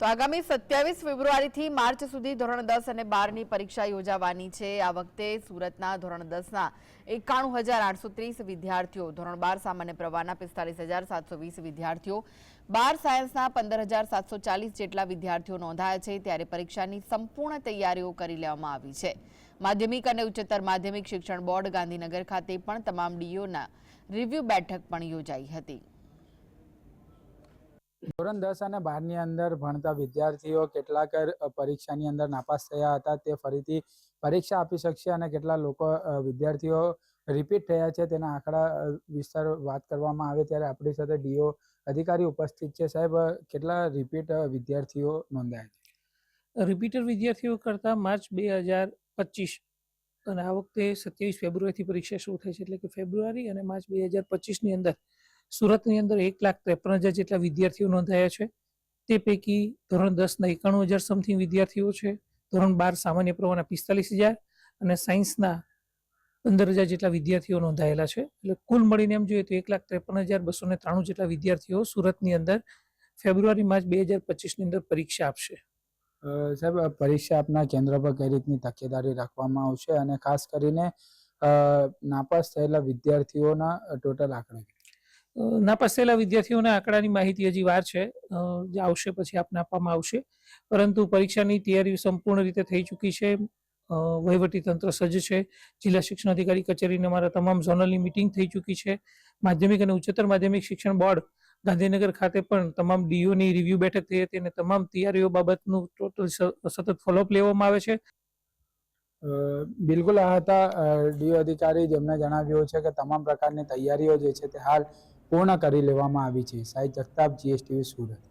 તો આગામી સત્યાવીસ ફેબ્રુઆરીથી માર્ચ સુધી ધોરણ દસ અને બારની પરીક્ષા યોજાવાની છે. આ વખતે સુરતના ધોરણ દસના એકાણું હજાર આઠસો ત્રીસ વિદ્યાર્થીઓ, ધોરણ બાર સામાન્ય પ્રવાહના પિસ્તાલીસ હજાર સાતસો વીસ વિદ્યાર્થીઓ, બાર સાયન્સના પંદર હજાર સાતસો ચાલીસ જેટલા વિદ્યાર્થીઓ નોંધાયા છે. ત્યારે પરીક્ષાની સંપૂર્ણ તૈયારીઓ કરી લેવામાં આવી છે. માધ્યમિક અને ઉચ્ચતર માધ્યમિક શિક્ષણ બોર્ડ ગાંધીનગર ખાતે પણ તમામ ડીઓના રિવ્યુ બેઠક પણ યોજાઈ હતી. ધોરણ દસ અને બારની અંદર ભણતા વિદ્યાર્થીઓ કેટલાક પરીક્ષાની અંદર નાપાસ થયા હતા. તે ફરીથી પરીક્ષા આપી શકશે અને કેટલા લોકો વિદ્યાર્થીઓ રિપીટ થયા છે તેના આંકડા વિસ્તાર વાત કરવામાં આવે ત્યારે આપણી સાથે ડીઓ અધિકારી ઉપસ્થિત છે. સાહેબ કેટલા રિપીટ વિદ્યાર્થીઓ નોંધાયા છે? રિપીટર વિદ્યાર્થીઓ કરતાં માર્ચ બે હજાર પચીસ અને આ વખતે સત્યાવીસ ફેબ્રુઆરીથી પરીક્ષા શરૂ થઈ છે. એટલે કે ફેબ્રુઆરી અને માર્ચ બે હજાર પચીસની અંદર સુરતની અંદર એક લાખ ત્રેપન હજાર જેટલા વિદ્યાર્થીઓ નોંધાયા છે. તે પૈકી ધોરણ દસના એકાણું હજાર સમથિંગ વિદ્યાર્થીઓ છે. ધોરણ બાર સામાન્ય પ્રવાહના પિસ્તાલીસ હજાર અને સાયન્સના પંદર હજાર જેટલા વિદ્યાર્થીઓ નોંધાયેલા છે. એટલે કુલ મળીને એમ જોઈએ તો એક લાખ ત્રેપન હજાર બસો ને ત્રાણું જેટલા વિદ્યાર્થીઓ સુરતની અંદર ફેબ્રુઆરી, માર્ચ બે હજાર પચીસની અંદર પરીક્ષા આપશે. સાહેબ પરીક્ષા આપના કેન્દ્ર પર કઈ રીતની તકેદારી રાખવામાં આવશે? અને ખાસ કરીને નાપાસ થયેલા વિદ્યાર્થીઓના ટોટલ આંકડા અ, નાપાસ વિદ્યાર્થીઓના આંકડાની માહિતી હજી વાર છે. જે આવશે પછી આપને આપવામાં આવશે. પરંતુ પરીક્ષાની તૈયારી સંપૂર્ણ રીતે થઈ ચૂકી છે. વહીવટી તંત્ર સજ્જ છે. જિલ્લા શિક્ષણ અધિકારી કચેરીને અમારા તમામ ઝોનલની મિટિંગ થઈ ચૂકી છે. માધ્યમિક અને ઉચ્ચતર માધ્યમિક શિક્ષણ બોર્ડ ગાંધીનગર ખાતે પણ તમામ ડીઓની રિવ્યુ બેઠક થઈ હતી અને તમામ તૈયારીઓ બાબતનું ટોટલ સતત ફોલોઅપ લેવામાં આવે છે. બિલકુલ આ હતા. ડીઓ અધિકારી જેમણે જણાવ્યું છે કે તમામ પ્રકારની તૈયારીઓ જે છે તે હાલ પૂર્ણ કરી લેવામાં આવી છે. સાઈ જગતાપ જીએસટીવી સુરત.